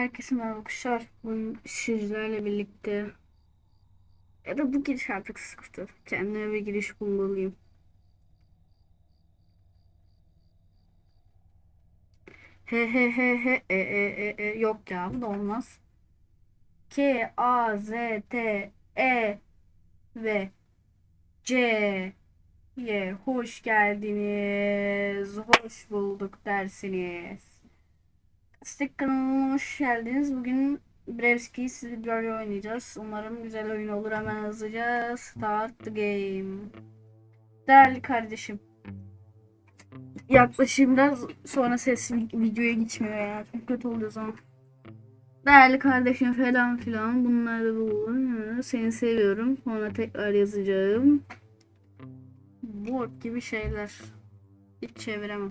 Herkese merhaba kuşlar. Bugün sizlerle birlikte ya da bu giriş artık sıktı. Kendime bir giriş bulmalıyım. He he he he e e e e yok ya bu da olmaz. K A Z T E ve C ye hoş geldiniz. Hoş bulduk dersiniz. Stick kanalıma hoş geldiniz. Bugün Brevski sizlerle oynayacağız. Umarım güzel oyun olur. Hemen hızlıca start the game. Değerli kardeşim. Yaklaşayım sonra ses videoya gitmiyor ya. Çok kötü oluyor zaman. Değerli kardeşim falan filan bunları bulun. Seni seviyorum. Sonra tekrar yazacağım. Bot gibi şeyler. Hiç çeviremem.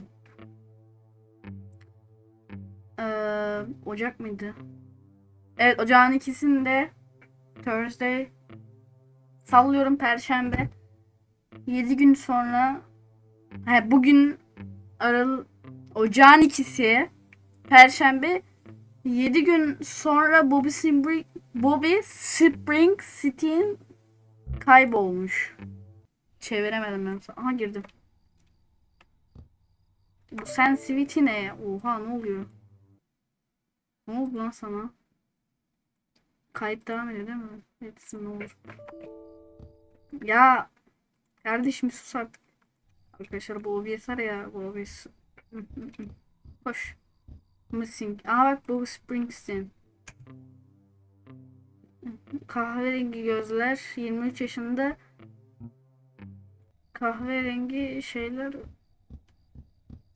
Ocak mıydı? Evet ocağın ikisinde Thursday sallıyorum Perşembe 7 gün sonra he, bugün Aral ocağın ikisi Perşembe 7 gün sonra Bobby Spring Bobby Spring City'in kaybolmuş. Çeviremedim ben. Aha girdim. Bu sensitivity ne? Oha ne oluyor? Ne oldu lan sana? Kayıt devam ediyor değil mi? Etsin ne olur. Ya kardeşim sus artık. Arkadaşlar bu OBS var ya bu OBS. Hoş. Missing. Aa bak bu Springsteen. Kahverengi gözler. 23 yaşında. Kahverengi şeyler.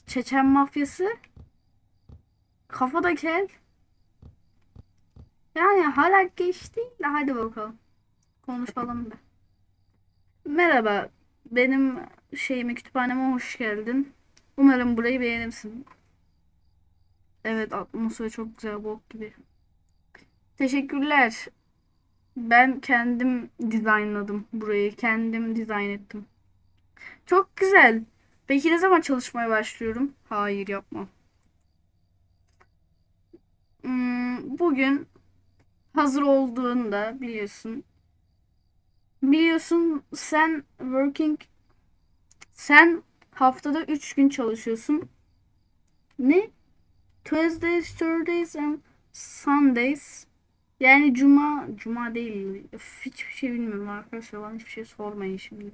Çeçen mafyası. Kafada kel. Yani hala geç değil de hadi bakalım. Konuşalım da. Merhaba. Benim şeyime kütüphaneme hoş geldin. Umarım burayı beğenirsin. Evet atmosfer çok güzel bok gibi. Teşekkürler. Ben kendim dizaynladım burayı. Kendim dizayn ettim. Çok güzel. Peki ne zaman çalışmaya başlıyorum? Hayır yapmam. Hmm, bugün hazır olduğunda biliyorsun. Biliyorsun sen working sen haftada 3 gün çalışıyorsun. Ne? Tuesdays, Thursdays and Sundays. Yani cuma, cuma değil. Öf, hiçbir şey bilmiyorum arkadaşlar. Bana hiçbir şey sormayın şimdi.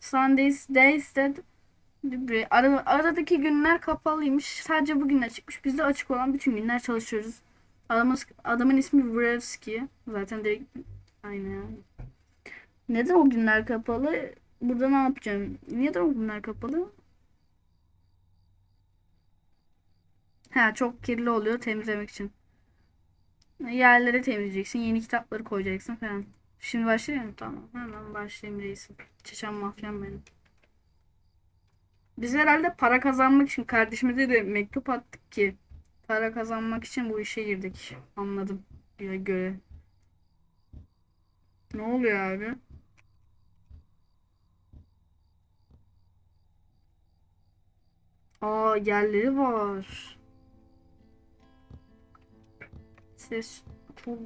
Sundays, days that Ara, aradaki günler kapalıymış. Sadece bugünler çıkmış. Bizde açık olan bütün günler çalışıyoruz. Adamız, adamın ismi Vrevski. Zaten direkt aynı yani. Neden o günler kapalı? Burada ne yapacağım? Neden o günler kapalı? Ha çok kirli oluyor temizlemek için. Yerleri temizleyeceksin. Yeni kitapları koyacaksın falan. Şimdi başlayayım? Tamam. Hemen başlayayım reisim. Çeçen mafyam benim. Biz herhalde para kazanmak için kardeşimize de mektup attık ki para kazanmak için bu işe girdik. Anladım. Göre göre. Ne oluyor abi? Aa yerleri var. Ses çok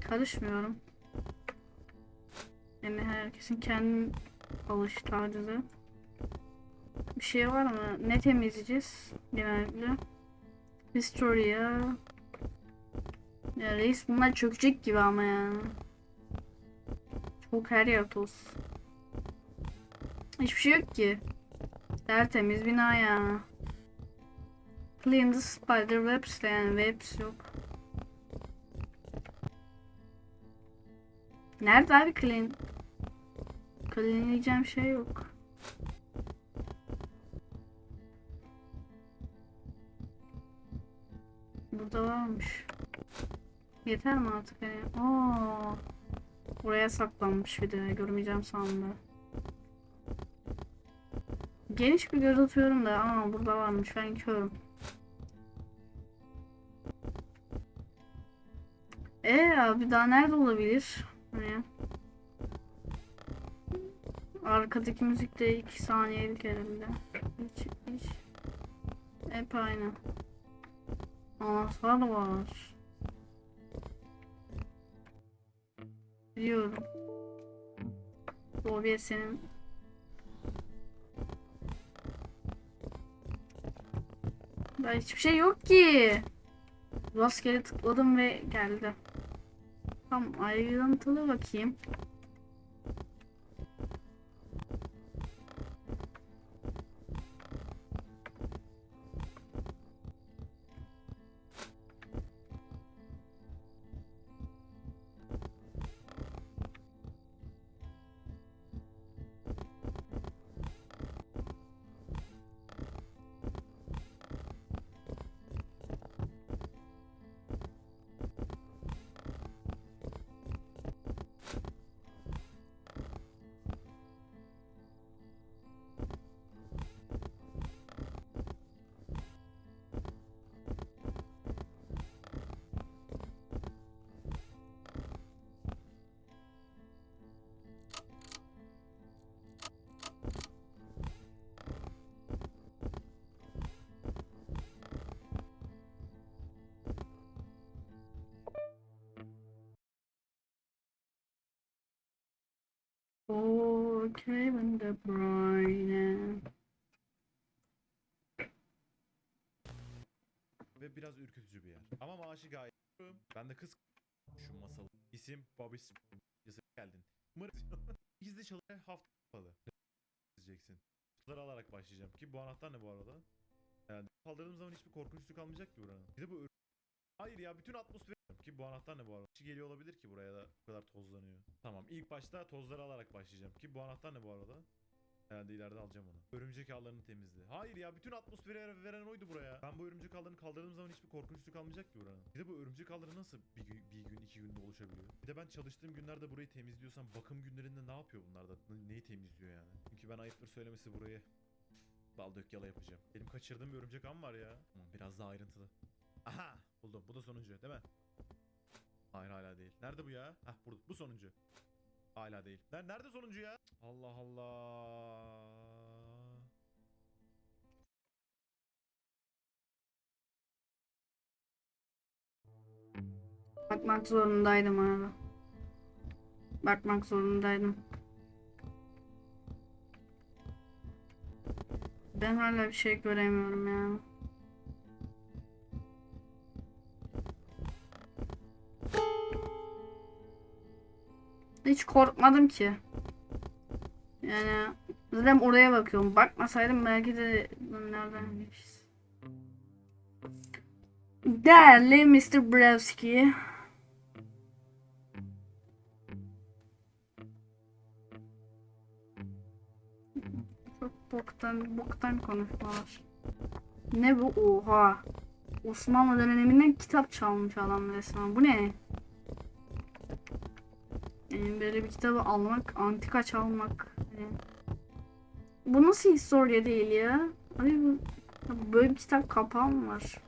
karışmıyorum. Yani herkesin kendi alış tarzı. Bir şey var mı? Ne temizleyeceğiz genellikle? Historia. Ya reis bunlar çökecek gibi ama ya. Çok her yer toz. Hiçbir şey yok ki. Tertemiz bina ya. Clean the spider webs yani webs yok. Nerede abi clean? Cleanleyeceğim şey yok. Burada varmış. Yeter mi artık hani? Oo. Buraya saklanmış bir de görmeyeceğim sandım. Geniş bir göz atıyorum da aa burada varmış ben körüm. Ee abi daha nerede olabilir? Hani Arkadaki müzik de 2 saniyelik herhalde. Hiç, hiç. Hep aynı. Anahtar var. Biliyorum. Bobby senin Ya hiçbir şey yok ki. Rastgele tıkladım ve geldi. Tam ayrıntılı bakayım. Oh, Kevin De Bruyne. ve biraz ürkütücü bir yer. Ama maaşı gayet Ben de kız şu masalı. İsim Bobby Sp- geldin. Umarım gizli çalı hafta kapalı. Diyeceksin. Bunları alarak başlayacağım ki bu anahtar ne bu arada? Yani kaldırdığım zaman hiçbir korkunçluk kalmayacak ki buranın. Bir de bu Hayır ya bütün atmosfer ki bu anahtar ne bu arada? Kişi geliyor olabilir ki buraya da bu kadar tozlanıyor. Tamam ilk başta tozları alarak başlayacağım ki bu anahtar ne bu arada? Herhalde ileride alacağım onu. Örümcek ağlarını temizle. Hayır ya bütün atmosferi veren- oydu buraya. Ben bu örümcek ağlarını kaldırdığım zaman hiçbir korkunçluk kalmayacak ki buranın. Bir de bu örümcek ağları nasıl bir gün, bir gün iki günde oluşabiliyor? Bir de ben çalıştığım günlerde burayı temizliyorsam bakım günlerinde ne yapıyor bunlar da? Ne- Neyi temizliyor yani? Çünkü ben ayıptır söylemesi burayı bal dök yala yapacağım. Benim kaçırdığım bir örümcek ağ mı var ya? Biraz daha ayrıntılı. Aha buldum. Bu da sonuncu değil mi? Hayır hala değil. Nerede bu ya? Hah burada. Bu sonuncu. Hala değil. Ner- Nerede sonuncu ya? Allah Allah. Bakmak zorundaydım abi. Bakmak zorundaydım. Ben hala bir şey göremiyorum ya. Hiç korkmadım ki. Yani zaten oraya bakıyorum. Bakmasaydım belki de nereden geçeceğiz. Değerli Mr. Brewski. Çok boktan, boktan konuşmalar. Ne bu? Oha. Osmanlı döneminden kitap çalmış adam resmen. Bu ne? Yani böyle bir kitabı almak, antika çalmak. Yani. Bu nasıl historia değil ya? Abi böyle bir kitap kapağı mı var?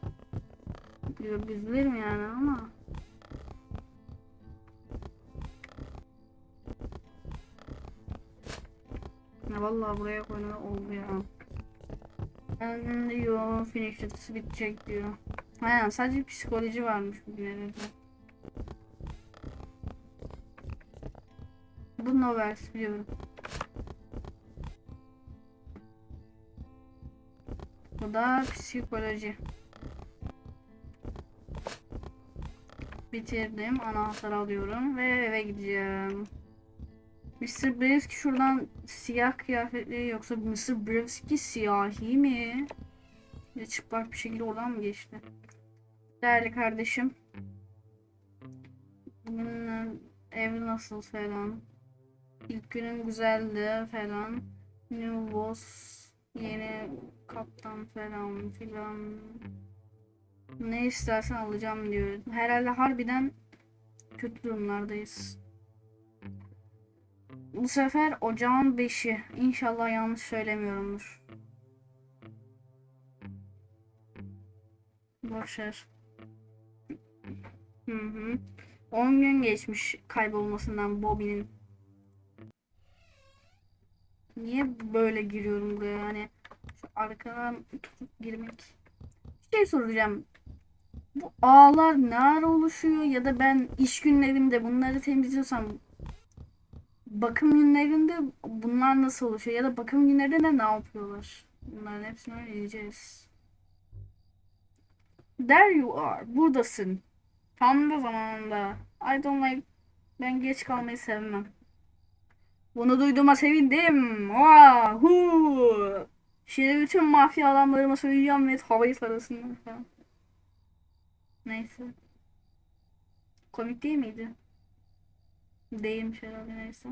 Üzülürüm yani ama. Ya vallahi buraya koyma oldu ya. And diyor finish it bitecek diyor. Ha sadece psikoloji varmış bugün herhalde. Bu novels biliyorum. Bu da psikoloji. Bitirdim. Anahtar alıyorum ve eve gideceğim. Mr. Brewski şuradan siyah kıyafetli yoksa Mr. Brewski siyahi mi? Ya çıplak bir şekilde oradan mı geçti? Değerli kardeşim. Bugün ev nasıl falan. İlk günüm güzeldi falan. New boss, yeni kaptan falan filan. Ne istersen alacağım diyor. Herhalde harbiden kötü durumlardayız. Bu sefer ocağın 5'i. İnşallah yanlış söylemiyorumdur. Boşver. Hı hı. 10 gün geçmiş kaybolmasından Bobby'nin. Niye böyle giriyorum buraya? Hani şu arkadan tutup girmek. Bir şey soracağım. Bu ağlar ne ara oluşuyor ya da ben iş günlerimde bunları temizliyorsam bakım günlerinde bunlar nasıl oluşuyor ya da bakım günlerinde ne yapıyorlar? Bunların hepsini öğreneceğiz. There you are. Buradasın. Tam da zamanında. I don't like ben geç kalmayı sevmem. Bunu duyduğuma sevindim. Wahoo! Şimdi bütün mafya adamlarıma söyleyeceğim ve havayı sarılsınlar falan. Neyse. Komik değil miydi? Değilmiş herhalde neyse.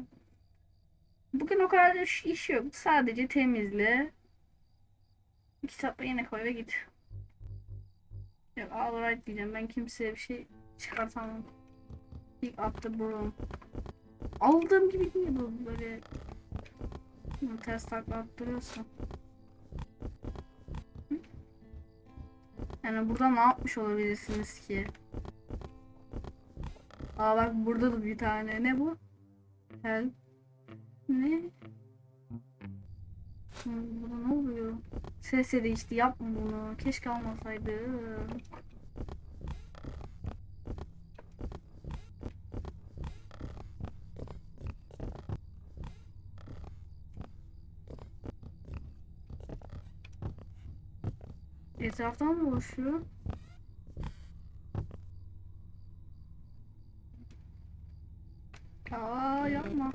Bugün o kadar iş, iş yok. Sadece temizle. Kitapla yine koy ve git. Yok alright diyeceğim. Ben kimseye bir şey çıkartamam. Up the broom. Aldığım gibi değil bu böyle ters takla. Hı? Yani burada ne yapmış olabilirsiniz ki? Aa bak burada da bir tane. Ne bu? Help. Ne? Burada ne oluyor? Ses değişti yapma bunu. Keşke almasaydı. Etraftan mı oluşuyor? Aa yapma.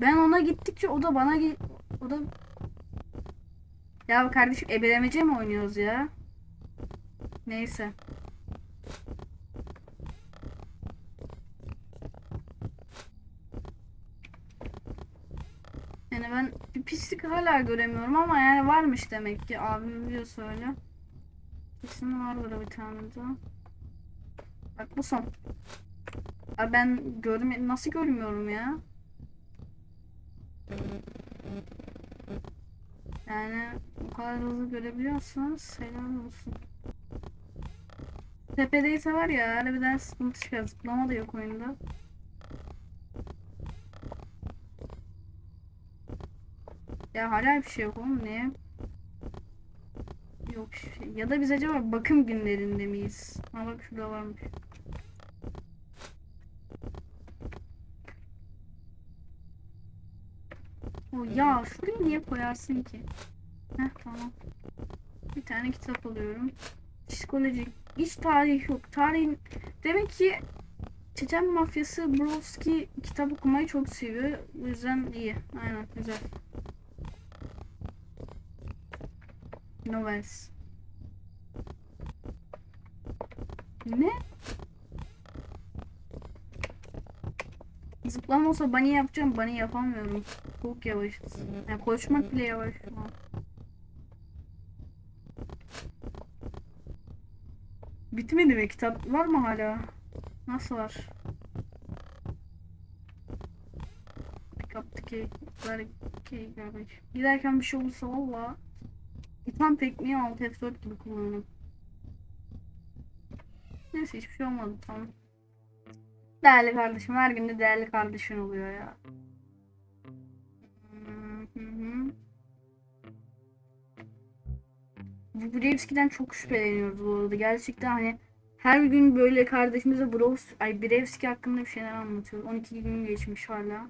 Ben ona gittikçe o da bana o da Ya kardeşim ebelemece mi oynuyoruz ya? Neyse. Yani ben bir pislik hala göremiyorum ama yani varmış demek ki abim biliyorsa öyle. Kesin vardır bir tane daha. Bak bu son. Abi ben görme nasıl görmüyorum ya? Yani o kadar hızlı görebiliyorsanız helal olsun. Tepedeyse var ya harbiden sıkıntı çıkar. Zıplama da yok oyunda. Ya hala bir şey yok oğlum ne? Yok şey. Ya da biz acaba bakım günlerinde miyiz? Ha bak şurada varmış. O ya şuraya niye koyarsın ki? Heh tamam. Bir tane kitap alıyorum. Psikoloji. Hiç tarih yok. Tarih demek ki Çeçen mafyası Broski kitap okumayı çok seviyor. O yüzden iyi. Aynen güzel. Novels. Ne? Zıplama olsa bunny yapacağım. Bunny yapamıyorum. Çok yavaş. Yani koşmak bile yavaş. Bitmedi mi? Kitap var mı hala? Nasıl var? Pick up the cake. Giderken bir şey olursa valla İtham tekniği alt F4 gibi kullanırım. Neyse hiçbir şey olmadı tamam. Değerli kardeşim her gün de değerli kardeşin oluyor ya. Hı hı. Brevski'den çok şüpheleniyoruz bu arada. Gerçekten hani her gün böyle kardeşimize Bros ay Brevski hakkında bir şeyler anlatıyor. 12 gün geçmiş hala.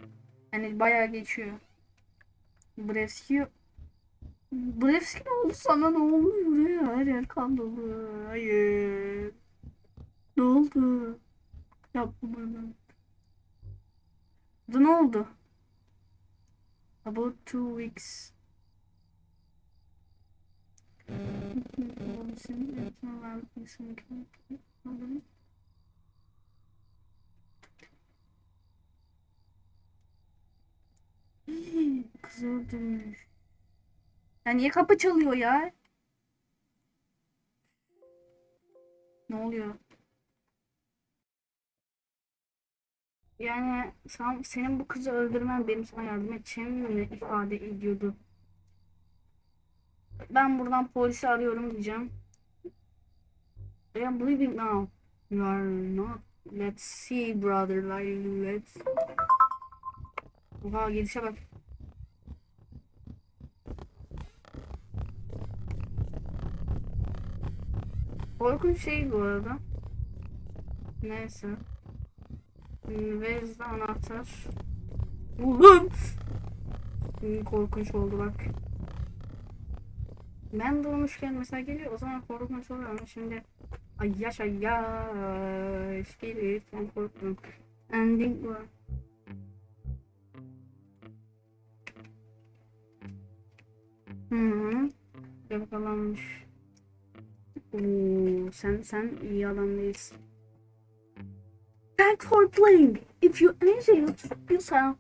Yani bayağı geçiyor. Brevski Brevski ne oldu sana ne oldu ya? Her yer kan dolu. Hayır. Ne oldu? Yapma bana. Da ne oldu? About two weeks. Kız. Ya niye kapı çalıyor ya? Ne oluyor? Yani sen, senin bu kızı öldürmen benim sana yardım edeceğimi mi ifade ediyordu? Ben buradan polisi arıyorum diyeceğim. I am leaving now. You are not. Let's see brother. Like, let's. Oha gidişe bak. Korkunç şey bu arada. Neyse. Where's the anahtar? Buldum. Korkunç oldu bak. Ben doğmuşken mesela geliyor o zaman korkunç oluyor ama şimdi ay yaş ay yaş gelirken korkmuyorum. Ending bu. Hı hı. Yakalanmış. Oo, sen sen iyi adam değilsin. For playing. If you enjoy you sound